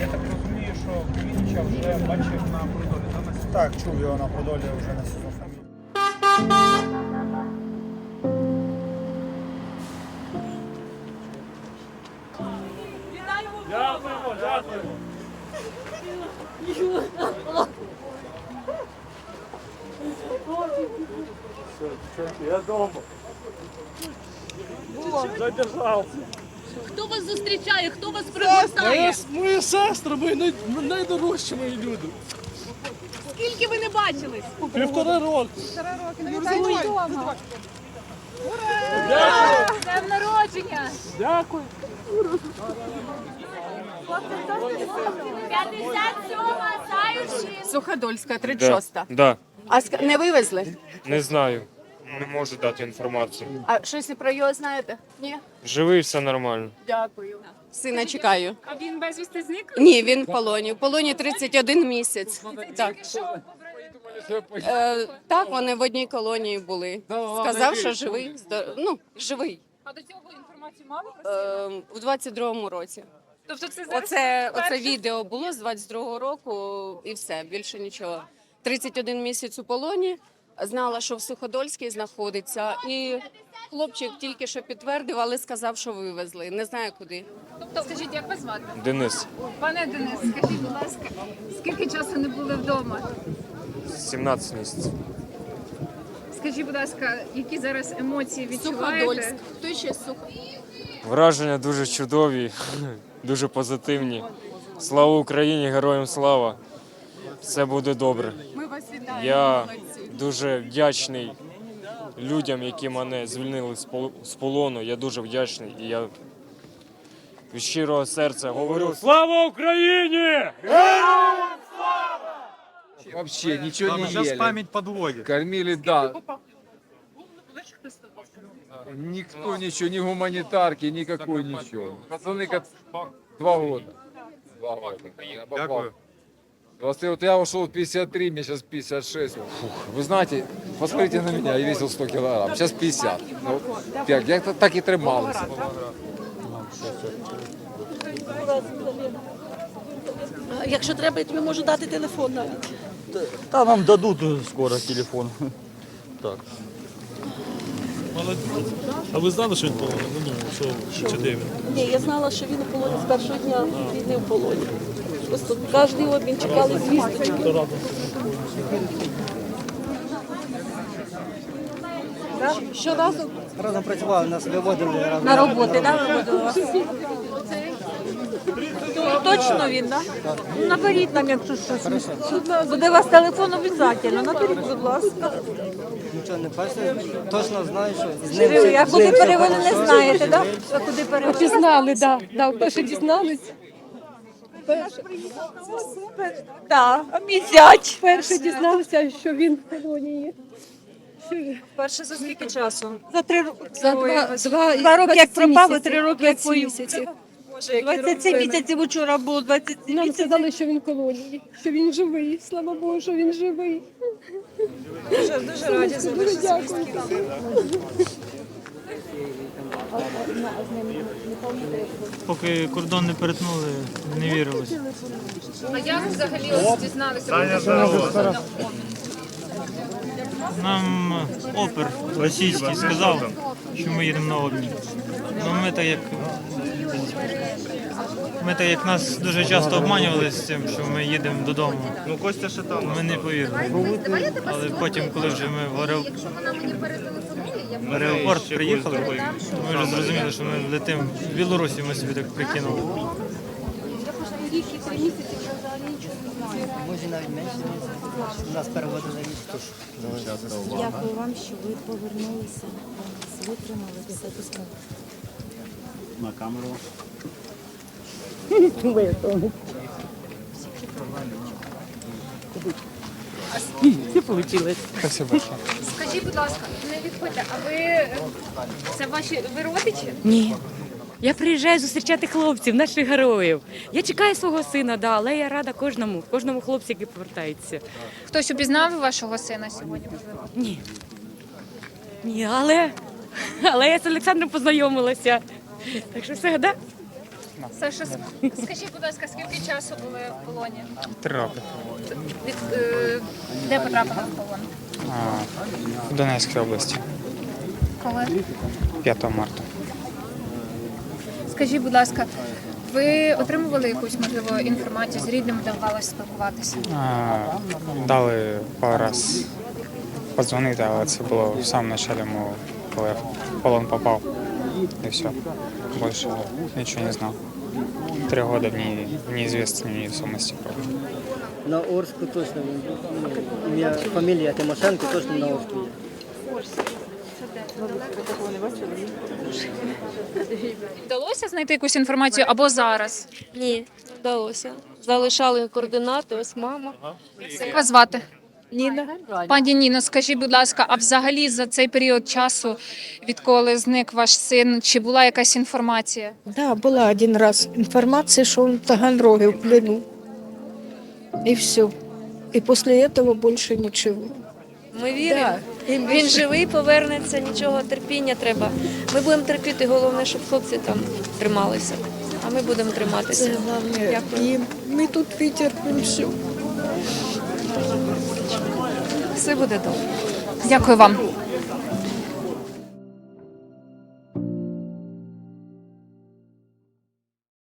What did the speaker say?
Я так розумію, що Квітча вже бачив на на Так, чув його на Подолі вже на сезон фамілії. Хто вас зустрічає? Хто вас пригортає? Мої сестри, мої най... найдорожчі мої люди. Скільки ви не бачились? Півтора року. Днем народження! Дякую. 57-ма Саючі! Суходольська, 36. Да, да, А ск- не вивезли? не знаю. Не можу дати інформацію. А щось і про його знаєте? Ні? Живий, все нормально. Дякую. Сина чекаю. А він безвісти зник? Ні, він в полоні. В полоні 31 місяць. Так. Е, так, вони в одній колонії були. Сказав, що живий. здо- Ну, живий. А до цього інформацію мали? Е, у 22-му році. Тобто це зараз Оце, оце перше? відео було з 22-го року і все, більше нічого. 31 місяць у полоні, знала, що в Суходольській знаходиться, і хлопчик тільки що підтвердив, але сказав, що вивезли. Не знаю куди. Тобто, скажіть, як вас звати? Денис, Пане Денис, скажіть, будь ласка, скільки часу не були вдома? 17 місяців. Скажіть, будь ласка, які зараз емоції відчуваєте? Суходольськ. Хто ще з Сух... Враження дуже чудові, дуже позитивні. Слава Україні, героям слава! Все буде добре. Ми вас вітаємо. Я дуже вдячний людям, які мене звільнили з полону. Я дуже вдячний і я від щирого серця говорю Слава Україні! Вообще ничего не Зараз ели. пам'ять подводить. Кормили, да. Никто ничего, ни гуманитарки, никакой ничего. Пацаны как два года. Два года. Я попал. Вот я ушел в 53, мне сейчас 56. Фух, вы знаете, посмотрите на меня, я весил 100 килограмм, сейчас 50. Ну, як, я так- так і трималися. Якщо треба, я тобі можу дати телефон навіть. Та нам дадуть скоро телефон. Так. А ви знали, що він полоний? Ну, ну, що, чи де він? Ні, я знала, що він у полоні з першого дня війни в полоні. Просто кожен обмін чекали звісточки. Щоразу Разом працювали, нас виводили разом. на роботи, да, виводили вас? Точно він, так? Да? Наберіть нам, якщо щось. Буде у вас телефон обов'язково. Наберіть, будь ласка. Нічого не бачите, точно знаю, що з Живий. А куди перевели, не знаєте, так? Да? А куди перевели? Пізнали, так. Да, перше дізнались. Так, зять. Перше дізналися, що він в полонії. Перше за скільки часу? За три роки. За два, два, Два роки як пропав, і три роки як 27 поївся. місяців. 27 місяців учора було, 27 Нам місяців. сказали, що він в колонії, що він живий. Слава Богу, що він живий. Дуже, дуже раді за Дуже дякую. Поки кордон не перетнули, не вірилось. А як взагалі ось дізналися? що Нам опер російський сказав, що ми їдемо на обмін. Ну ми так як ми так як нас дуже часто обманювали з цим, що ми їдемо додому. Ну Костя ще там. Ми не повірили. Але потім, коли вже ми в аеро- в аеропорт приїхали, ми вже зрозуміли, що ми летимо в Білорусі, ми собі так прикинули. Може навіть менше нас переводили річ, Дякую вам, що ви повернулися, витримали все письмо. на камеру. Скажіть, будь ласка, не відходьте, а ви це ваші ви родичі? Ні. Я приїжджаю зустрічати хлопців, наших героїв. Я чекаю свого сина, да, але я рада кожному, кожному хлопцю, який повертається. Хтось упізнав вашого сина сьогодні? Можливо? Ні. Ні, але, але я з Олександром познайомилася. Так що все, да? Саша, скажіть, будь ласка, скільки часу були в полоні? Три роки. Від, е, де потрапили в полон? В Донецькій області, Коли? 5 марта. Скажіть, будь ласка, ви отримували якусь можливо інформацію з рідними, де вдалося спілкуватися? Дали пару раз подзвонити, але це було в самому початку, коли я в полон попав. І все. Більше нічого не знав. Три роки в, не, в неізвісній невесомості пробув. На Орску точно. Ім'я, фамілія Тимошенко точно на Орску є. Вдалося знайти якусь інформацію або зараз? Ні, вдалося. Залишали координати, ось мама. Як вас звати? Ніна. Пані Ніно, скажіть, будь ласка, а взагалі за цей період часу, відколи зник ваш син, чи була якась інформація? Да, була один раз інформація, що він в в плену. І все. І після цього більше нічого. Ми віримо. Да. Він живий, повернеться, нічого, терпіння треба. Ми будемо терпіти, головне, щоб хлопці там трималися. А ми будемо триматися. Це головне. Дякую. І ми тут витерпимо все. Все буде добре. Дякую вам.